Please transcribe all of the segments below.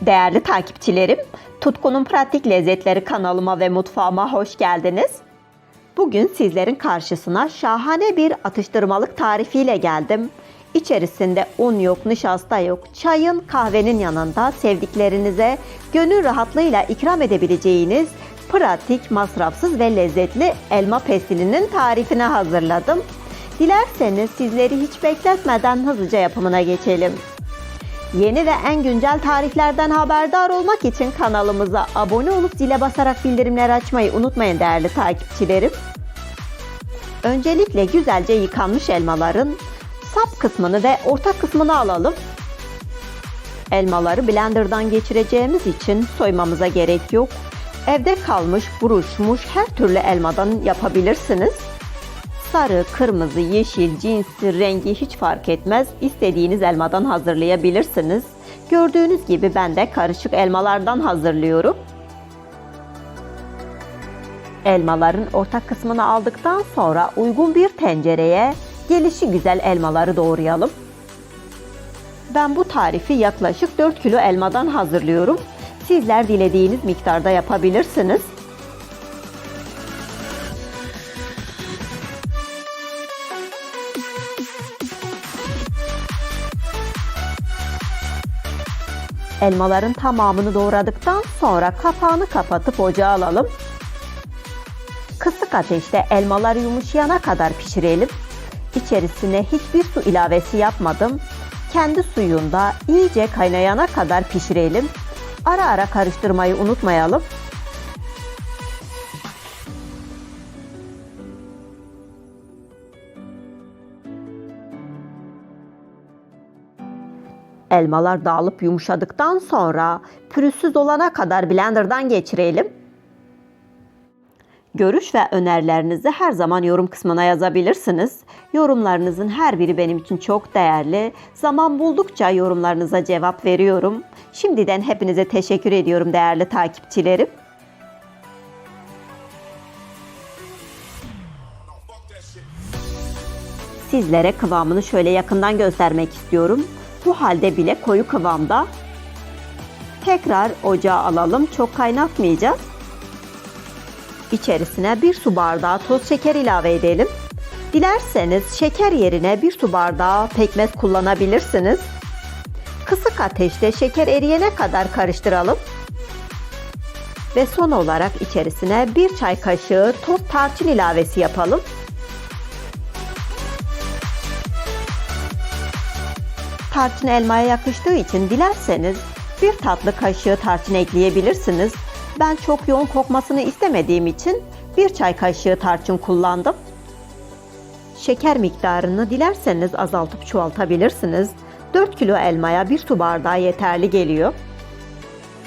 Değerli takipçilerim, Tutkunun Pratik Lezzetleri kanalıma ve mutfağıma hoş geldiniz. Bugün sizlerin karşısına şahane bir atıştırmalık tarifiyle geldim. İçerisinde un yok, nişasta yok. Çayın, kahvenin yanında sevdiklerinize gönül rahatlığıyla ikram edebileceğiniz pratik, masrafsız ve lezzetli elma pestilinin tarifini hazırladım. Dilerseniz sizleri hiç bekletmeden hızlıca yapımına geçelim. Yeni ve en güncel tariflerden haberdar olmak için kanalımıza abone olup zile basarak bildirimleri açmayı unutmayın değerli takipçilerim. Öncelikle güzelce yıkanmış elmaların sap kısmını ve orta kısmını alalım. Elmaları blenderdan geçireceğimiz için soymamıza gerek yok. Evde kalmış, buruşmuş her türlü elmadan yapabilirsiniz. Sarı, kırmızı, yeşil, cinsi, rengi hiç fark etmez. İstediğiniz elmadan hazırlayabilirsiniz. Gördüğünüz gibi ben de karışık elmalardan hazırlıyorum. Elmaların orta kısmını aldıktan sonra uygun bir tencereye gelişi güzel elmaları doğrayalım. Ben bu tarifi yaklaşık 4 kilo elmadan hazırlıyorum. Sizler dilediğiniz miktarda yapabilirsiniz. Elmaların tamamını doğradıktan sonra kapağını kapatıp ocağa alalım. Kısık ateşte elmalar yumuşayana kadar pişirelim. İçerisine hiçbir su ilavesi yapmadım. Kendi suyunda iyice kaynayana kadar pişirelim. Ara ara karıştırmayı unutmayalım. Elmalar dağılıp yumuşadıktan sonra pürüzsüz olana kadar blenderdan geçirelim. Görüş ve önerilerinizi her zaman yorum kısmına yazabilirsiniz. Yorumlarınızın her biri benim için çok değerli. Zaman buldukça yorumlarınıza cevap veriyorum. Şimdiden hepinize teşekkür ediyorum değerli takipçilerim. Sizlere kıvamını şöyle yakından göstermek istiyorum. Bu halde bile koyu kıvamda. Tekrar ocağa alalım. Çok kaynatmayacağız. İçerisine bir su bardağı toz şeker ilave edelim. Dilerseniz şeker yerine bir su bardağı pekmez kullanabilirsiniz. Kısık ateşte şeker eriyene kadar karıştıralım. Ve son olarak içerisine bir çay kaşığı toz tarçın ilavesi yapalım. Tarçın elmaya yakıştığı için dilerseniz bir tatlı kaşığı tarçın ekleyebilirsiniz. Ben çok yoğun kokmasını istemediğim için bir çay kaşığı tarçın kullandım. Şeker miktarını dilerseniz azaltıp çoğaltabilirsiniz. 4 kilo elmaya bir su bardağı yeterli geliyor.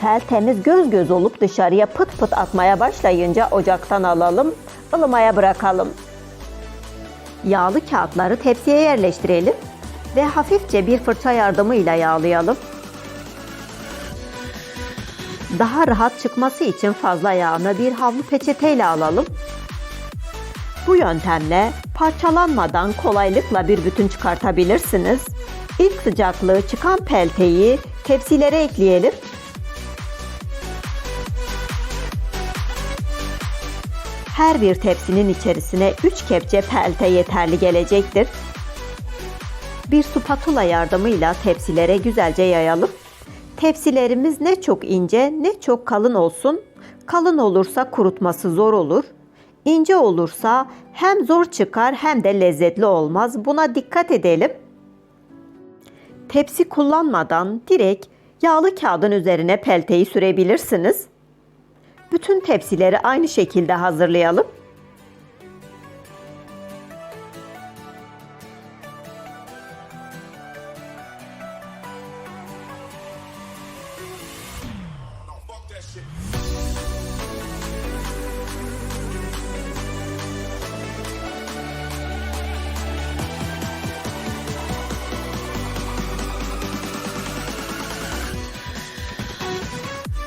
Tel temiz göz göz olup dışarıya pıt pıt atmaya başlayınca ocaktan alalım, ılımaya bırakalım. Yağlı kağıtları tepsiye yerleştirelim ve hafifçe bir fırça yardımıyla yağlayalım. Daha rahat çıkması için fazla yağını bir havlu peçeteyle alalım. Bu yöntemle parçalanmadan kolaylıkla bir bütün çıkartabilirsiniz. İlk sıcaklığı çıkan pelteyi tepsilere ekleyelim. Her bir tepsinin içerisine 3 kepçe pelte yeterli gelecektir. Bir spatula yardımıyla tepsilere güzelce yayalım. Tepsilerimiz ne çok ince ne çok kalın olsun. Kalın olursa kurutması zor olur. İnce olursa hem zor çıkar hem de lezzetli olmaz. Buna dikkat edelim. Tepsi kullanmadan direkt yağlı kağıdın üzerine pelteyi sürebilirsiniz. Bütün tepsileri aynı şekilde hazırlayalım.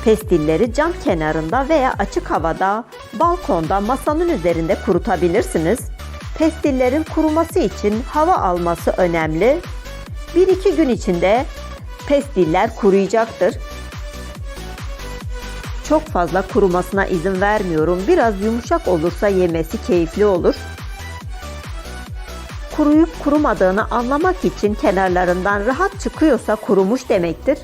Pestilleri cam kenarında veya açık havada, balkonda, masanın üzerinde kurutabilirsiniz. Pestillerin kuruması için hava alması önemli. 1-2 gün içinde pestiller kuruyacaktır. çok fazla kurumasına izin vermiyorum. Biraz yumuşak olursa yemesi keyifli olur. Kuruyup kurumadığını anlamak için kenarlarından rahat çıkıyorsa kurumuş demektir.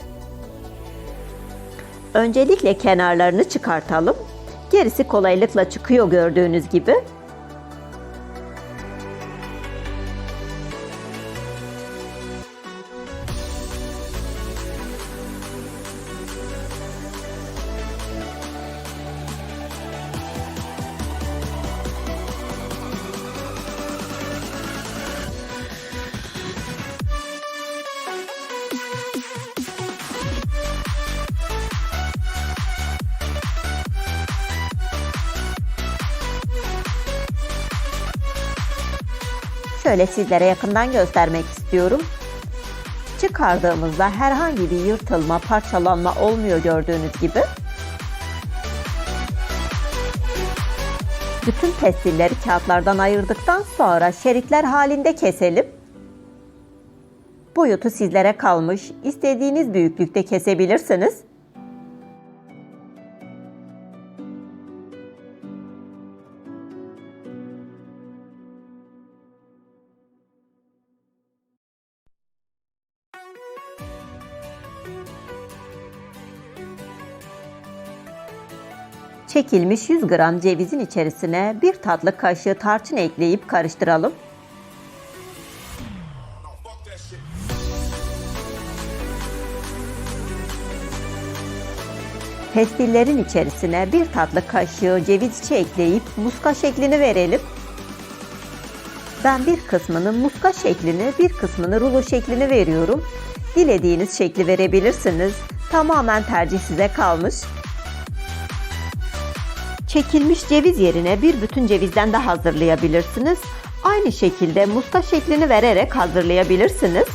Öncelikle kenarlarını çıkartalım. Gerisi kolaylıkla çıkıyor gördüğünüz gibi. Şöyle sizlere yakından göstermek istiyorum. Çıkardığımızda herhangi bir yırtılma, parçalanma olmuyor gördüğünüz gibi. Bütün pestilleri kağıtlardan ayırdıktan sonra şeritler halinde keselim. Boyutu sizlere kalmış. İstediğiniz büyüklükte kesebilirsiniz. Çekilmiş 100 gram cevizin içerisine bir tatlı kaşığı tarçın ekleyip karıştıralım. Pestillerin içerisine bir tatlı kaşığı ceviz içi ekleyip muska şeklini verelim. Ben bir kısmının muska şeklini, bir kısmını rulo şeklini veriyorum. Dilediğiniz şekli verebilirsiniz. Tamamen tercih size kalmış. Çekilmiş ceviz yerine bir bütün cevizden de hazırlayabilirsiniz. Aynı şekilde muska şeklini vererek hazırlayabilirsiniz.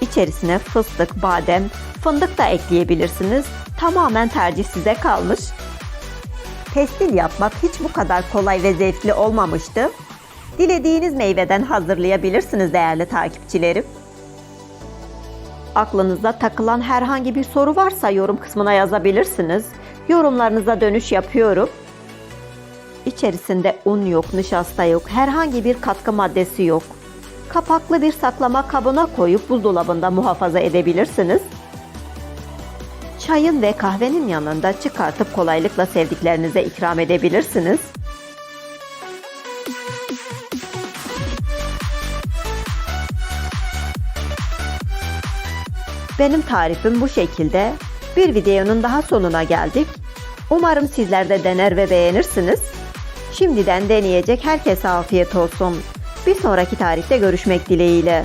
İçerisine fıstık, badem, fındık da ekleyebilirsiniz. Tamamen tercih size kalmış. Pestil yapmak hiç bu kadar kolay ve zevkli olmamıştı. Dilediğiniz meyveden hazırlayabilirsiniz değerli takipçilerim. Aklınıza takılan herhangi bir soru varsa yorum kısmına yazabilirsiniz. Yorumlarınıza dönüş yapıyorum. İçerisinde un yok, nişasta yok, herhangi bir katkı maddesi yok. Kapaklı bir saklama kabına koyup buzdolabında muhafaza edebilirsiniz. Çayın ve kahvenin yanında çıkartıp kolaylıkla sevdiklerinize ikram edebilirsiniz. Benim tarifim bu şekilde. Bir videonun daha sonuna geldik. Umarım sizler de dener ve beğenirsiniz. Şimdiden deneyecek herkese afiyet olsun. Bir sonraki tarifte görüşmek dileğiyle.